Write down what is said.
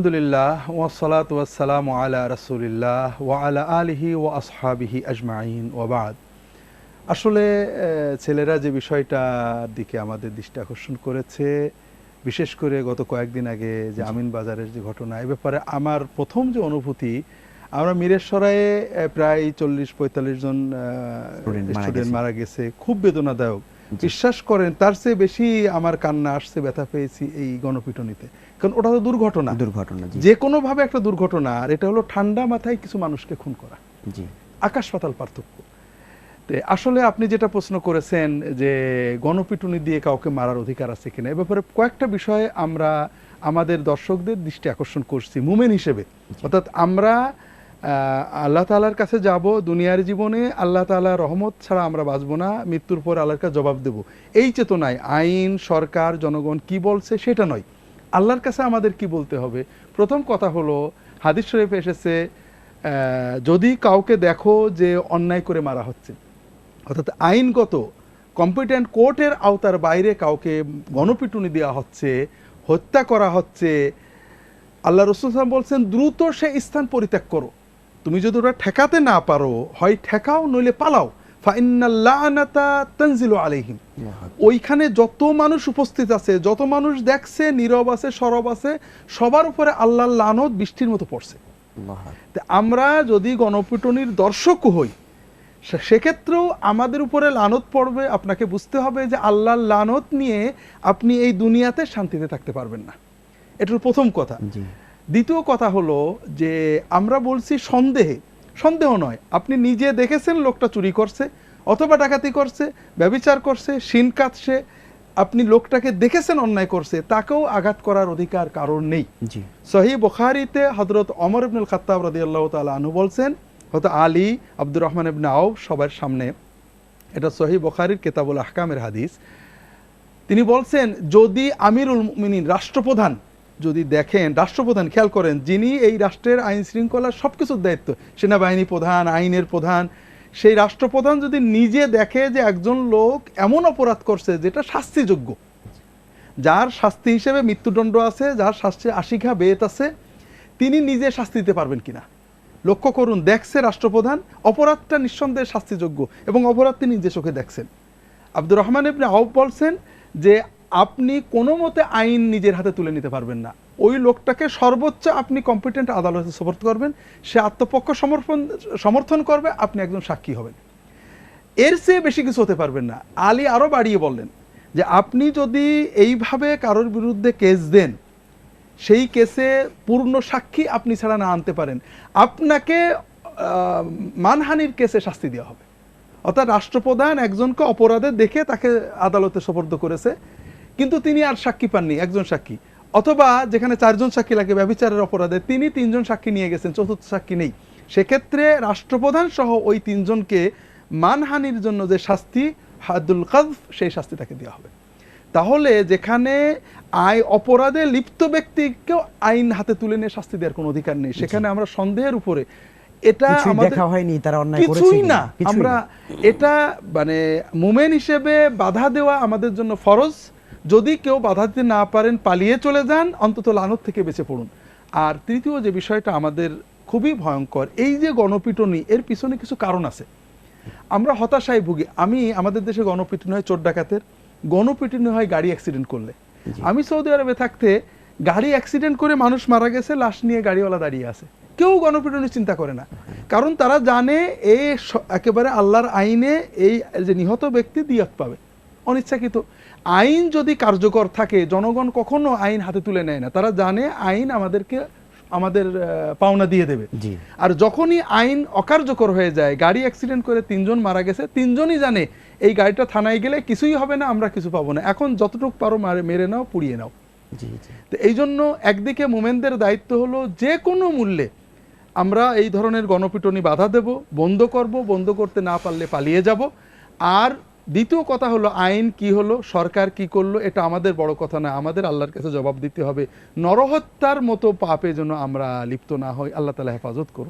আলহামদুলিল্লাহ ওয়াসালাত ওয়াসালাম আলা রাসূলিল্লাহ ওয়া আলা আলিহি ওয়া আসহাবিহি আজমাইন আসলে ছেলেরা যে বিষয়টার দিকে আমাদের দৃষ্টি আকর্ষণ করেছে বিশেষ করে গত কয়েকদিন আগে যে আমিন বাজারের যে ঘটনা এ ব্যাপারে আমার প্রথম যে অনুভূতি আমরা মিরেশ্বরায়ে প্রায় চল্লিশ পঁয়তাল্লিশ জন স্টুডেন্ট মারা গেছে। খুব বেদনাদায়ক। বিশ্বাস করেন তার চেয়ে বেশি আমার কান্না আসছে ব্যথা পেয়েছি এই গণপিটনিতে। কারণ ওটা তো দুর্ঘটনা। দুর্ঘটনা যে কোনো ভাবে একটা দুর্ঘটনা আর এটা হলো ঠান্ডা মাথায় কিছু মানুষকে খুন করা। জি। আকাশ পাতাল পার্থক্য। আসলে আপনি যেটা প্রশ্ন করেছেন যে গণপিটুনি দিয়ে কাউকে মারার অধিকার আছে কিনা এ ব্যাপারে কয়েকটা বিষয়ে আমরা আমাদের দর্শকদের দৃষ্টি আকর্ষণ করছি মুমেন হিসেবে। অর্থাৎ আমরা আল্লাহ তালার কাছে যাব দুনিয়ার জীবনে, আল্লাহ তালা রহমত ছাড়া আমরা বাঁচবো না, মৃত্যুর পর আল্লাহর কাছে জবাব দেব। এই চেতনায় আইন, সরকার, জনগণ কি বলছে সেটা নয়। আল্লাহর কাছে আমাদের কি বলতে হবে? প্রথম কথা হলো, হাদিস শরীফে এসেছে যদি কাউকে দেখো যে অন্যায় করে মারা হচ্ছে, অর্থাৎ আইনগত কম্পিটেন্ট কোর্টের আওতার বাইরে কাউকে গণপিটুনি দেওয়া হচ্ছে, হত্যা করা হচ্ছে, আল্লাহ রসুল বলছেন, দ্রুত সে স্থান পরিত্যাগ করো। তুমি যদি ওটা ঠেকাতে না পারো হয় ঠেকাও নইলে পালাও। আলাইহিম। ওইখানে যত মানুষ উপস্থিত আছে যত মানুষ দেখছে নীরব আছে সরব আছে সবার উপরে আল্লাহর লানত বৃষ্টির মতো পড়ছে। আমরা যদি গণপিটনির দর্শক হই সেক্ষেত্রেও আমাদের উপরে লানত পড়বে আপনাকে বুঝতে হবে যে আল্লাহর লানত নিয়ে আপনি এই দুনিয়াতে শান্তিতে থাকতে পারবেন না। এটা হলো প্রথম কথা। দ্বিতীয় কথা হলো যে আমরা বলছি সন্দেহে। সন্দেহ নয়। আপনি নিজে দেখেছেন লোকটা চুরি করছে অথবা ডাকাতি করছে ব্যবিচার করছে শিন কাটছে আপনি লোকটাকে দেখেছেন অন্যায় করছে তাকেও আঘাত করার অধিকার কারণ নেই। জি। সহি বুখারিতে হজরত অমর ইবনুল খাত্তাব রাদিয়াল্লাহু তাআলা আনহু বলছেন হয়তো আলী আব্দুর রহমান ইবনে আউফ সবার সামনে এটা সহি বুখারীর কেতাবুল আহকামের হাদিস তিনি বলছেন যদি আমিরুল মুমিনিন রাষ্ট্রপ্রধান যদি দেখেন, রাষ্ট্রপ্রধান খেয়াল করেন, যিনি এই রাষ্ট্রের আইন শৃঙ্খলার সব কিছুর দায়িত্ব, সেনাবাহিনী প্রধান, আইনের প্রধান, সেই রাষ্ট্রপ্রধান যদি নিজে দেখে যে একজন লোক এমন অপরাধ করছে যেটা শাস্তিযোগ্য, যার শাস্তি হিসেবে মৃত্যুদণ্ড আছে, যার শাস্তি আশিঘা বেত আছে, তিনি নিজে শাস্তি দিতে পারবেন কিনা? লক্ষ্য করুন, দেখছে রাষ্ট্রপ্রধান, অপরাধটা নিঃসন্দেহে শাস্তিযোগ্য এবং অপরাধ তিনি নিজে চোখে দেখছেন। আব্দুর রহমান ইবনে আউফ বলছেন যে আপনি কোনো মতে আইন নিজের হাতে তুলে নিতে পারবেন না। ওই লোকটাকে সর্বোচ্চ আপনি কম্পিটেন্ট আদালতে সপোর্ট করবেন, সে আত্মপক্ষ সমর্পণ, সমর্থন করবে, আপনি একজন সাক্ষী হবেন। এর চেয়ে বেশি কিছু হতে পারবেন না। আলী আরও বাড়িয়ে বললেন যে, আপনি যদি এইভাবে কারোর বিরুদ্ধে কেস দেন, সেই কেসে পূর্ণ সাক্ষী আপনি ছাড়া না আনতে পারেন, আপনাকে মানহানির কেসে শাস্তি দেওয়া হবে। অর্থাৎ রাষ্ট্রপ্রধান একজনকে অপরাধে দেখে তাকে আদালতে সোপর্দ করেছে। কিন্তু তিনি আর সাক্ষী পাননি একজন সাক্ষী। অথবা যেখানে চারজন সাক্ষী লাগে ব্যভিচারের অপরাধে তিনি তিনজন সাক্ষী নিয়ে গেছেন চতুর্থ সাক্ষী নেই। সেক্ষেত্রে রাষ্ট্রপ্রধান সহ ওই তিনজনকে মানহানির জন্য যে শাস্তি হাদুল কাজফ সেই শাস্তি তাকে দেওয়া হবে। তাহলে যেখানে আয় অপরাধে লিপ্ত ব্যক্তিকেও আইন হাতে তুলে নিয়ে শাস্তি দেওয়ার কোনো অধিকার নেই সেখানে আমরা সন্দেহের উপরে। এটা দেখা হয়নি তারা অন্যায় কিছুই না। আমরা এটা মানে মুমেন হিসেবে বাধা দেওয়া আমাদের জন্য ফরজ। যদি কেউ বাধা দিতে না পারেন পালিয়ে চলে যান অন্তত লানত থেকে বেঁচে পড়ুন। আর তৃতীয় যে বিষয়টা আমাদের খুবই ভয়ঙ্কর এই যে গণপিটনি এর পিছনে কিছু কারণ আছে। আমরা হতাশায় ভুগি। আমি আমাদের দেশে গণপিটনি হয় চোর ডাকাতের গণপিটনি হয় গাড়ি অ্যাক্সিডেন্ট করলে। আমি সৌদি আরবে থাকতে গাড়ি অ্যাক্সিডেন্ট করে মানুষ মারা গেছে লাশ নিয়ে গাড়িওয়ালা দাঁড়িয়ে আছে। কেউ গণপিটনের চিন্তা করে না। কারণ তারা জানে এ একেবারে আল্লাহর আইনে এই যে নিহত ব্যক্তি দিয়াত পাবে। অনিচ্ছাকৃত। আইন যদি কার্যকর থাকে জনগণ কখনো আইন হাতে তুলে নেয় না। তারা জানে আইন আমাদেরকে আমাদের পাওনা দিয়ে দেবে। আর যখনই আইন অকার্যকর হয়ে যায় গাড়ি অ্যাক্সিডেন্ট করে তিনজন মারা গেছে তিনজনই জানে এই গাড়িটা থানায় গেলে কিছুই হবে না আমরা কিছু পাবো না। এখন যতটুকু পারো মারে- নাও পুড়িয়ে নাও। তো এই জন্য একদিকে মোমেনদের দায়িত্ব হলো যে কোনো মূল্যে আমরা এই ধরনের গণপিটনি বাধা দেব বন্ধ করব বন্ধ করতে না পারলে পালিয়ে যাব। আর দ্বিতীয় কথা হলো আইন কি হলো, সরকার কি করল, এটা আমাদের বড় কথা না আমাদের আল্লাহর কাছে জবাব দিতে হবে। নরহত্যার মতো পাপে যেন আমরা লিপ্ত না হই, আল্লাহ তালা হেফাজত করুন।